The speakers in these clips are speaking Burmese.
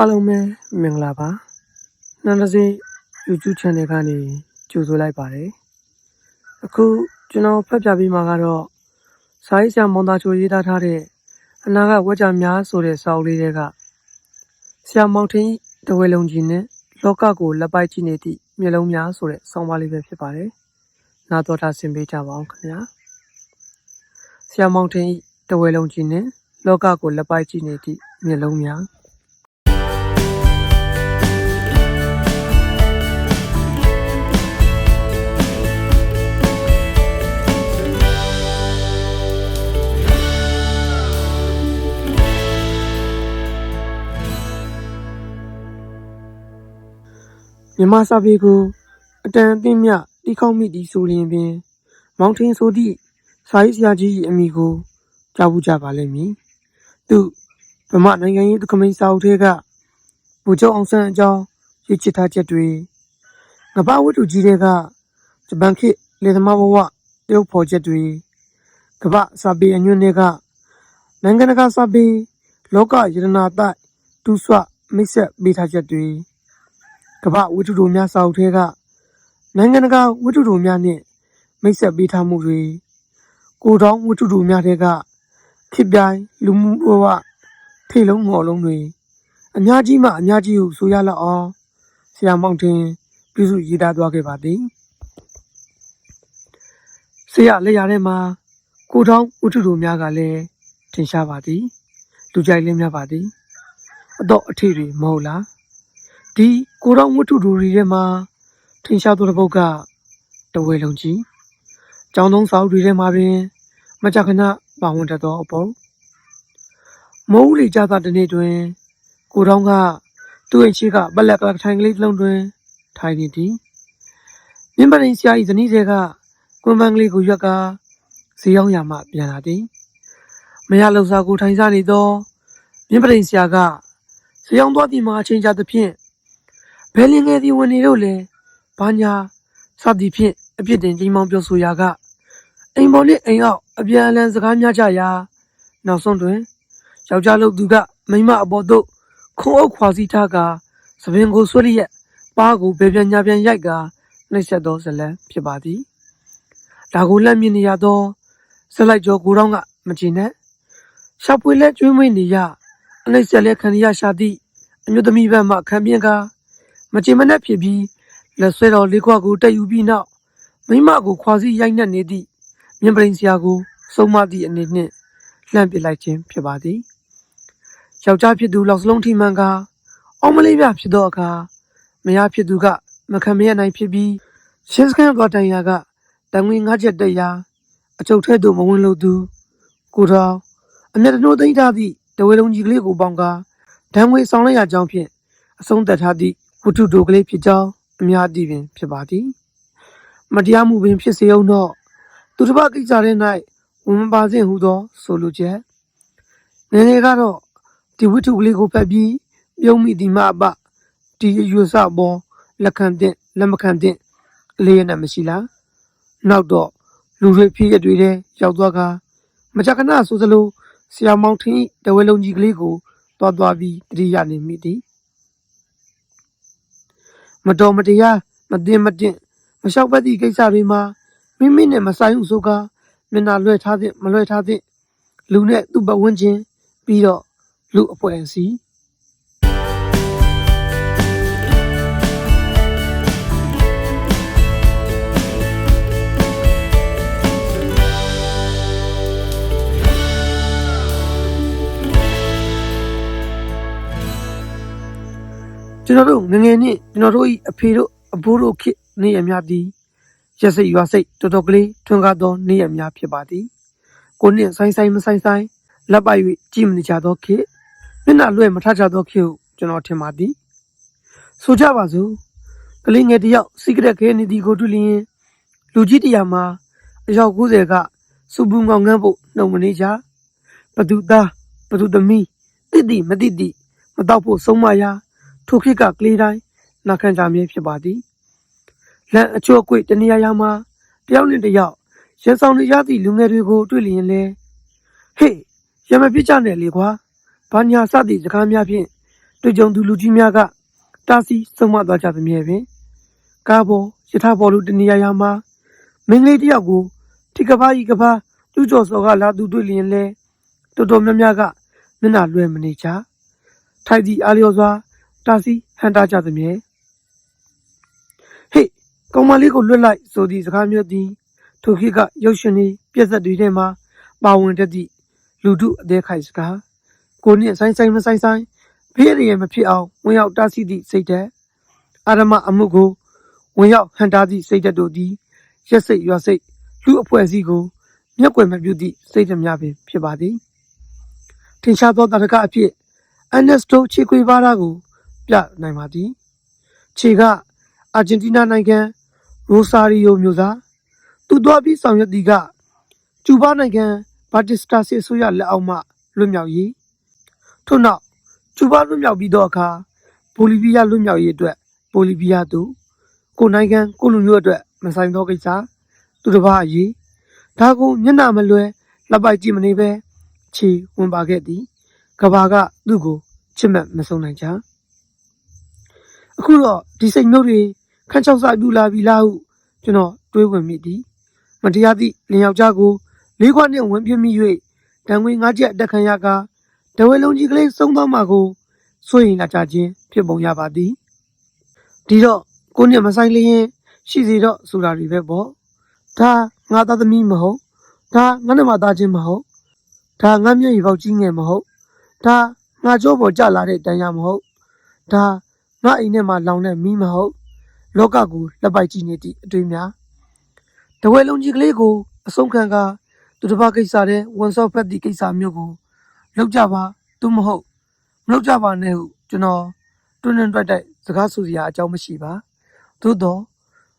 အားလုံးပဲမင်္ဂလာပါနန္ဒစေ YouTube channel ကနေကြိုဆိုလိုက်ပါတယ်အခုကျွန်တော်ဖတ်ပြပေးမှာကတော့စာရေးဆရာမွန်သားချိုရေးသားထားတဲ့အနာကဝက်ကြများဆိုတဲ့စာအုပ်လေးတွေကဆရာမောင်ထင်းတဝဲလုံးကြီးနဲ့လောကကိုလက်ပိုက်ကြည့်နေသည့်မျက်လုံးများဆိုတဲ့ဆောင်းပါးလေးပဲဖြစ်ပါတယ်နားတော်တာဆင်ပေးကြပါအောင်ခင်ဗျာဆရာမောင်ထင်းတဝဲလုံးကြီးနဲ့လောကကိုလက်ပိုက်ကြည့်နေသည့်မျက်လုံးများ မြမစာပေကိုအတန်အသင့်မြတိခေါက်မိသည်ဆိုရင်ပင် မောင်ထင်းဆိုသည့်စာရေးဆရာကြီး၏အမိကိုကြားဘူးကြပါလိမ့်မည်။သူဗမာနိုင်ငံရေးသခမိန်စာအုပ်ထဲကဗိုလ်ချုပ်အောင်ဆန်းအကြောင်းရေးချစ်ထားချက်တွေငပဝတ္ထုကြီးတွေကဂျပန်ခေတ်လေသမားဘဝတရုတ်ဖော်ချက်တွေကပစာပေအညွန့်တွေကနိုင်ငံတကာစာပေလောကယရနာတိုက်တူဆွမိတ်ဆက်ပေးထားချက်တွေ ကမ္ဘာဝတ္ထုတို့များစာအုပ်ထဲကနိုင်ငံတကာဝတ္ထုတို့များနှင့်မိတ်ဆက်ပေးထားမှုတွေကိုတောင်းဝတ္ထုတို့များတဲ့ကခေတ်ပြိုင်လူမှုဘဝထိတ်လုံးငေါ်လုံးတွေအများကြီးမှအများကြီးဟုဆိုရလောက်အောင်ဆရာမောင်တင်ပြုစုရေးသားသွားခဲ့ပါသည်ဆရာလက်ရထဲမှာကိုတောင်းဝတ္ထုတို့များကလည်းထင်ရှားပါသည်လူကြိုက်လင်းများပါသည်အတော့အထေတွေမဟုတ်လား ဒီကိုတော်ဝတ္ထုတို့တွေထဲမှာထင်ရှားသောတစ်ပုဒ်ကတဝဲလုံးကြီးကျောင်းသုံးစာအုပ်တွေထဲမှာပင်မကြခဏပါဝင်တတ်သောအပေါ်မိုးဦးလေကြတာတစ်နေ့တွင် ကိုတော်ကသူ့အိမ်ရှိကပလက်ကလထိုင်ကလေးတစ်လုံးတွင်ထိုင်နေသည်မြင်းပရင်ဆရာ၏ဇနီးတွေကကွန်ပန်းကလေးကိုရွက်ကဈေးရောက်ရမှပြန်လာသည်မရလောက်စားကိုထိုင်စားနေသောမြင်းပရင်ဆရာကဈေးရောက်သွားသည်မှာအချိန်ကြာသဖြင့် ဘယ်လင်ငယ်သည်ဝင်နေတော့လဲဘာညာစသည်ဖြင့်အပြစ်တင်ကြီးမောင်းပြောဆိုရာကအိမ်ပေါ်နှင့်အိမ်အောက်အပြန်အလှန်စကားများကြရာနောက်ဆုံးတွင်ယောက်ျားလုပ်သူကမိန်းမအပေါ်သို့ခုံအုပ်ခွာစီထားကာသပင်ကိုဆွလျက်ပါးကိုဘယ်ပြန်ညာပြန်ရိုက်ကာနှိပ်စက်သောဇလံဖြစ်ပါသည်ဒါကိုလက်မြင်နေရသောဇလိုက်ကျော်ကိုတော့ကမကြည့်နဲ့ရှောက်ပွေလက်ကျွေးမွေးနေရအနှိပ်စက်လက်ခံရရှာသည့်အမျိုးသမီးဘက်မှခံပြင်းကား မချင်မနှက်ဖြစ်ပြီးလက်ဆွဲတော်လေးခွကိုတက်ယူပြီးနောက်မိမကိုခွာစီရိုက်နှက်နေသည့်မြင်ပရင်ဆရာကိုစုံမသည့်အနေနှင့်လှမ်းပစ်လိုက်ခြင်းဖြစ်ပါသည်ယောက်ျားဖြစ်သူလောက်စလုံးထိမှန်ကာအောင်မလေးပြဖြစ်သောအခါမယားဖြစ်သူကမခံမရနိုင်ဖြစ်ပြီးရှင်းစကန်သွားတိုင်ရာကတန်ငွေ၅ချက်တက်ရာအကျုပ်ထဲသို့မဝင်လို့သူကိုတော်အမျက်တနိုးသိမ့်ထားသည့်တဝဲလုံးကြီးကလေးကိုပေါင်ကာဒဏ်ငွေဆောင်လိုက်ရကြောင်းဖြင့်အဆုံးသတ်ထားသည့် ဝတ္ထုတို့ကလေးဖြစ်ကြောင်းအများအသိပင်ဖြစ်ပါသည်မတရားမှုပင်ဖြစ်စေအောင်တော့သူတစ်ပါးကိစ္စတဲ့၌ဝန်မပါစဉ်ဟုသော ဆိုလိုချက်ငယ်ငယ်ကတော့ဒီဝတ္ထုကလေးကိုဖတ်ပြီးပြုံးမိသည်မှအပဒီအယူဆပေါ်လက်ခံတဲ့လက်မခံတဲ့အလေးရနဲ့မရှိလားနောက်တော့လူတွေဖြစ်ရတွေတဲ့ရောက်သွားကမကြခဏဆိုသလိုဆရာမောင်ထင်းတဝဲလုံးကြီးကလေးကိုတွားတွားပြီးတတိယနေမိသည် မတော်မတရားမတင်မတင်မလျှောက်ပတ်သည့်ကိစ္စတွေမှာမိမိနဲ့မဆိုင်ဘူးဆိုကမျက်နှာလွှဲထားတဲ့မလွှဲထားတဲ့လူနဲ့သူ့ပတ်ဝန်းကျင်ပြီးတော့လူအဖွဲ့အစည်း ကျွန်တော်တို့ငယ်ငယ်နဲ့ကျွန်တော်တို့ဤအဖေတို့အဘိုးတို့ခေတ်နေရများသည်ရက်စိတ်ရွာစိတ်တော်တော်ကလေးထွန်းကားသောနေရများဖြစ်ပါသည်ကိုနှင့်ဆိုင်ဆိုင်မဆိုင်ဆိုင်လက်ပိုက်၍ကြည်မနေကြသောခေတ်မျက်နှာလွှဲမထကြသောခေတ်ဟုကျွန်တော်ထင်ပါသည်ဆိုကြပါစို့ကလေးငယ်တစ်ယောက်စီကရက်ခဲနေသည်ကိုတွေ့လျင်လူကြီးတစ်ယောက်မှာအယောက်90ကစူပူငေါငန်းဖို့နှုံမနေကြဘသူသားဘသူသမီးတိတိမတိတိမတော့ဖို့ဆုံးမရာ ထိုခေတ်ကကလေးတိုင်းနာခံကြမြဲဖြစ်ပါသည်လမ်းအချို့အကွေ့တနေရာရာမှာတယောက်နဲ့တယောက်ရန်ဆောင်နေရသည့်လူငယ်တွေကိုတွေ့လျင်လဲဟေးရမပြစ်ကြနဲ့လေကွာဘာညာစသည့်စကားများဖြင့်တွေ့ကြုံသူလူကြီးများကတားဆီးဆုံးမသွားကြသမျှပင်ကားပေါ်ယထာပေါ်လူတနေရာရာမှာမင်းကလေးတစ်ယောက်ကိုထိကပားဤကပားကျူးကျော်စော်ကလာသူတွေ့လျင်လဲတော်တော်များများကမျက်နှာလွှဲမနေချထိုက်သည့်အားလျော်စွာ တားဆီးဟန်တာကြသမျှဟေ့ကောင်မလေးကိုလွတ်လိုက်ဆိုသည့်စကားမျိုးသည်ထိုခေတ်ကရုပ်ရှင်တွေပြက်ဆက်တွေထဲမှာပါဝင်တတ်သည့်လူထုအသေးခိုက်စကားကိုနှင့်ဆိုင်ဆိုင်မဆိုင်ဆိုင်ဖေးရည်မဖြစ်အောင်ဝင်ရောက်တားဆီးသည့်စိတ်ဓာတ်အာရမအမှုကိုဝင်ရောက်ဟန်တားသည့်စိတ်ဓာတ်တို့သည်ရက်စိတ်ရွာစိတ်လူအဖွဲ့အစည်းကိုမျက်ကွယ်မပြုသည့်စိတ်ဓာတ်များပင်ဖြစ်ပါသည်ထင်ရှားသောတရကအဖြစ်အန်နက်စတိုချီကွေဘာရာကို ပြနိုင်ပါသည်ခြေကအာဂျင်တီးနားနိုင်ငံရိုဆာရီယိုမြို့သားသူသွားပြီးဆောင်ရွက်သည်ကကျူဘာနိုင်ငံဘာတစ်စတာစစ်ဆိုရလက်အောက်မှလွတ်မြောက်ရေးထို့နောက်ကျူဘာလွတ်မြောက်ပြီးသောအခါဘိုလီဗီးယားလွတ်မြောက်ရေးအတွက်ဘိုလီဗီးယားသို့ကိုယ်နိုင်ငံကိုလူမျိုးအတွက်မဆိုင်သောကိစ္စသူတစ်ပါးအရေးဒါကိုမျက်နှာမလွယ်လက်ပိုက်ကြည့်မနေပဲခြေဝင်ပါခဲ့သည်ကဘာကသူ့ကိုချစ်မှတ်မဆုံးနိုင်ကြ အခုတော့ဒီစိတ်မျိုးတွေခန်းချောက်စာပြူလာပြီလားဟုကျွန်တော်တွေးဝင်မိသည်မတရားသည့်လင်ယောက်ျားကိုလေးခွနှင့်ဝင်ပြမိ၍တံငွေငါးချက်အတက်ခံရကတဝဲလုံးကြီးကလေးဆုံးသွားမှာကိုစိုးရင်လာကြခြင်းဖြစ်ပုံရပါသည်ဒီတော့ကိုနှစ်မဆိုင်လျင်ရှိစီတော့ဆိုတာတွေပဲပေါ့ဒါငါသားသမီးမဟုတ်ဒါငါနှမသားချင်းမဟုတ်ဒါငါမျက်ရည်ပေါက်ကြီးငယ်မဟုတ်ဒါငါကြောပေါ်ကြလာတဲ့တန်ရမဟုတ်ဒါ ငါအိမ်ထဲမှာလောင်တဲ့မီးမဟုတ်လောကကိုလက်ပိုက်ကြည့်နေသည့်အတွေ့များတဝဲလုံးကြီးကလေးကိုအဆုံးခံကသူတစ်ပါးကိစ္စတဲ့ဝန်ဆော့ဖက်သည့်ကိစ္စမျိုးကိုလောက်ကြပါသူမဟုတ်မလောက်ကြပါနဲ့ဟုကျွန်တော်တွန်းတွန်းတိုက်တိုက်စကားဆိုစရာအကြောင်းမရှိပါသို့တော့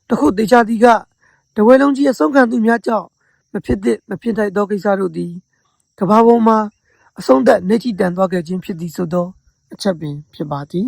တခုတေချာသည်ကတဝဲလုံးကြီးအဆုံးခံသူများကြောင့်မဖြစ်သည့်မဖြစ်ထိုက်သောကိစ္စတို့သည်ကဘာပေါ်မှာအဆုံးသက်နေချီတန်သွားခဲ့ခြင်းဖြစ်သည်ဆိုသောအချက်ပင်ဖြစ်ပါသည်